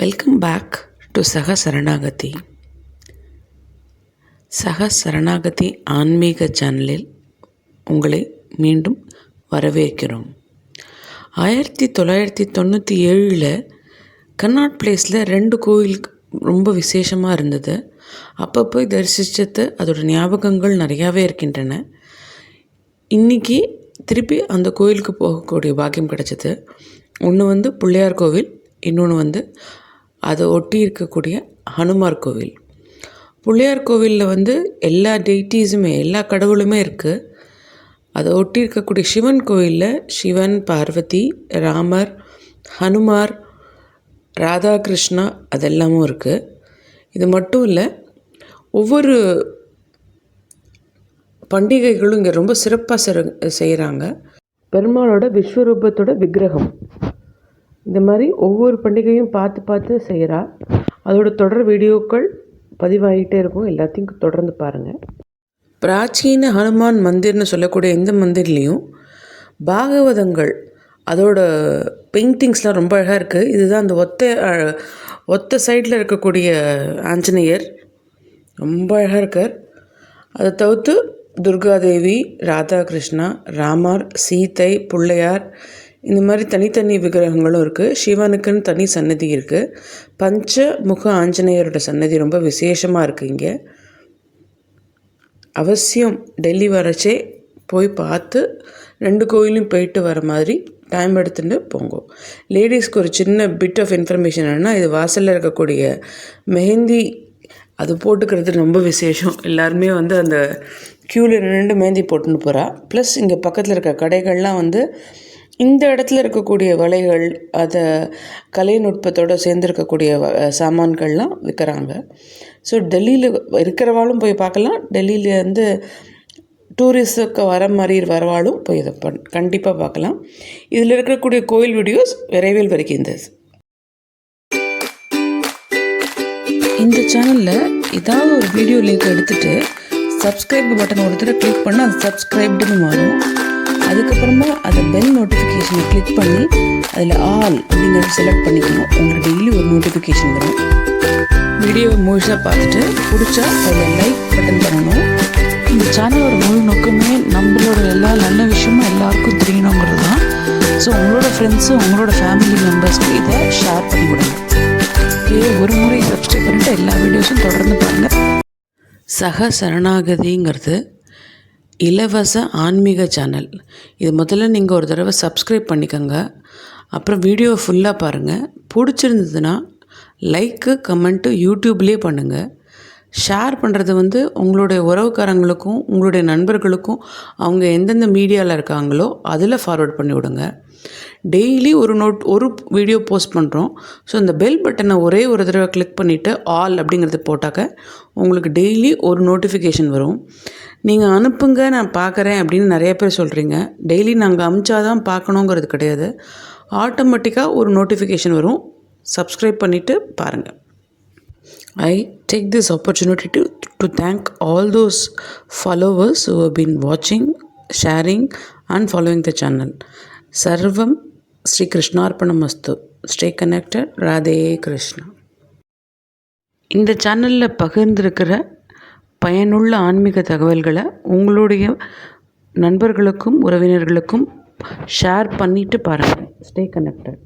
Welcome back to சக சரணாகதி சக சரணாகதி ஆன்மீக சேனலில் உங்களை மீண்டும் வரவேற்கிறோம். ஆயிரத்தி தொள்ளாயிரத்தி தொண்ணூற்றி ஏழில் கர்நாட் பிளேஸில் ரெண்டு கோயில் ரொம்ப விசேஷமாக இருந்தது. அப்போ போய் தரிசித்தது அதோட ஞாபகங்கள் நிறையாவே இருக்கின்றன. இன்றைக்கி திருப்பி அந்த கோயிலுக்கு போகக்கூடிய பாக்கியம் கிடச்சிது. ஒன்று வந்து பிள்ளையார் கோவில் இன்னொன்று வந்து அதை ஒட்டி இருக்கக்கூடிய ஹனுமார் கோவில். பிள்ளையார் கோவிலில் வந்து எல்லா டெய்ட்டிஸுமே எல்லா கடவுளுமே இருக்குது அதை ஒட்டி இருக்கக்கூடிய சிவன் கோவிலில் சிவன் பார்வதி ராமர் ஹனுமார் ராதாகிருஷ்ணா அதெல்லாமும் இருக்குது இது மட்டும் இல்லை ஒவ்வொரு பண்டிகைகளும் இங்கே ரொம்ப சிறப்பாக சிற செய்கிறாங்க பெருமாளோட விஸ்வரூபத்தோட விக்கிரகம். இந்த மாதிரி ஒவ்வொரு பண்டிகையும் பார்த்து பார்த்து செய்கிறா அதோட தொடர் வீடியோக்கள் பதிவாகிட்டே இருக்கும். எல்லாத்தையும் தொடர்ந்து பாருங்கள் பிராச்சீன ஹனுமான் மந்திர்னு சொல்லக்கூடிய எந்த மந்திர்லேயும் பாகவதங்கள் அதோட பெயிண்டிங்ஸ்லாம் ரொம்ப அழகாக இருக்குது இதுதான் அந்த ஒத்த ஒத்த சைடில் இருக்கக்கூடிய ஆஞ்சநேயர். ரொம்ப அழகாக இருக்கார். அதை தவிர்த்து துர்காதேவி ராதாகிருஷ்ணா ராமர் சீத்தை பிள்ளையார் இந்த மாதிரி தனித்தனி விக்கிரகங்களும் இருக்குது சிவனுக்குன்னு தனி சன்னதி இருக்குது பஞ்ச முக ஆஞ்சநேயரோட சன்னதி ரொம்ப விசேஷமாக இருக்குது இங்கே. அவசியம் டெல்லி வரச்சே போய் பார்த்து ரெண்டு கோயிலும் போயிட்டு வர மாதிரி டைம் எடுத்துகிட்டு போங்க. லேடிஸ்க்கு ஒரு சின்ன பிட் ஆஃப் இன்ஃபர்மேஷன் என்னென்னா இது வாசலில் இருக்கக்கூடிய மெஹந்தி அது போட்டுக்கிறது ரொம்ப விசேஷம். எல்லாருமே வந்து அந்த க்யூவில் நின்று மெஹந்தி போட்டுன்னு போகிறா ப்ளஸ் இங்கே பக்கத்தில் இருக்க கடைகள்லாம் வந்து இந்த இடத்துல இருக்கக்கூடிய வலைகள் அதை கலைநுட்பத்தோடு சேர்ந்துருக்கக்கூடிய சாமான்கள்லாம் விற்கிறாங்க ஸோ டெல்லியில் இருக்கிறவாலும் போய் பார்க்கலாம் டெல்லியிலேருந்து டூரிஸ்ட்டுக்கு வர மாதிரி வரவாலும் போய் இதை பண் கண்டிப்பாக பார்க்கலாம் இதில் இருக்கக்கூடிய கோயில் வீடியோஸ் விரைவில் வருகின்றது இந்த சேனலில் ஏதாவது ஒரு வீடியோ லிங்க் எடுத்துகிட்டு சப்ஸ்கிரைப் பட்டன் ஒருத்தர் கிளிக் பண்ணால் அது சப்ஸ்கிரைப்டுன்னு மாறும். அதுக்கப்புறமா அதை பெல் நோட்டிஃபிகேஷனை கிளிக் பண்ணி அதில் ஆல் அப்படிங்கிறத செலக்ட் பண்ணிக்கணும் உங்களுக்கு டெய்லி ஒரு நோட்டிஃபிகேஷன் வரும். வீடியோவை முழுசாக பார்த்துட்டு பிடிச்சா அதில் லைக் பட்டன் பண்ணணும் இந்த சேனலோட முழு நோக்கமே நம்மளோட எல்லா நல்ல விஷயமும் எல்லாருக்கும் தெரியணுங்கிறது தான் ஸோ உங்களோட ஃப்ரெண்ட்ஸும் உங்களோட ஃபேமிலி மெம்பர்ஸ்க்கு இதை ஷேர் பண்ணி விடுங்க. இதே ஒரு முறை சப்ஸ்கிரைப் பண்ணிட்டு எல்லா வீடியோஸும் தொடர்ந்து பாருங்கள் சக சரணாகதிங்கிறது இலவச ஆன்மீக சேனல் இது முதல்ல நீங்கள் ஒரு தடவை சப்ஸ்கிரைப் பண்ணிக்கோங்க. அப்புறம் வீடியோ ஃபுல்லாக பாருங்கள் பிடிச்சிருந்ததுன்னா லைக்கு கமெண்ட்டு யூடியூப்லேயே பண்ணுங்கள் ஷேர் பண்ணுறது வந்து உங்களுடைய உறவுக்காரங்களுக்கும் உங்களுடைய நண்பர்களுக்கும் அவங்க எந்தெந்த மீடியாவில் இருக்காங்களோ அதில் ஃபார்வர்ட் பண்ணி விடுங்க டெய்லி ஒரு நோட் ஒரு வீடியோ போஸ்ட் பண்ணுறோம் ஸோ இந்த பெல் பட்டனை ஒரே ஒரு தடவை கிளிக் பண்ணிவிட்டு ஆல் அப்படிங்கிறது போட்டாக்க உங்களுக்கு டெய்லி ஒரு நோட்டிஃபிகேஷன் வரும். நீங்கள் அனுப்புங்க நான் பார்க்குறேன் அப்படின்னு நிறைய பேர் சொல்கிறீங்க டெய்லி நாங்கள் அமிச்சாதான் பார்க்கணுங்கிறது கிடையாது. ஆட்டோமேட்டிக்காக ஒரு நோட்டிஃபிகேஷன் வரும். சப்ஸ்கிரைப் பண்ணிவிட்டு பாருங்கள் I take this opportunity to, to thank all those followers who have been watching, sharing, and following the channel. Sarvam Sri Krishnarpanamastu. Stay connected. Radhe Krishna. இந்த சேனலில் பகிர்ந்திருக்கிற பயனுள்ள ஆன்மீக தகவல்களை உங்களுடைய நண்பர்களுக்கும் உறவினர்களுக்கும் ஷேர் பண்ணிவிட்டு பாருங்கள் ஸ்டே கனெக்டட்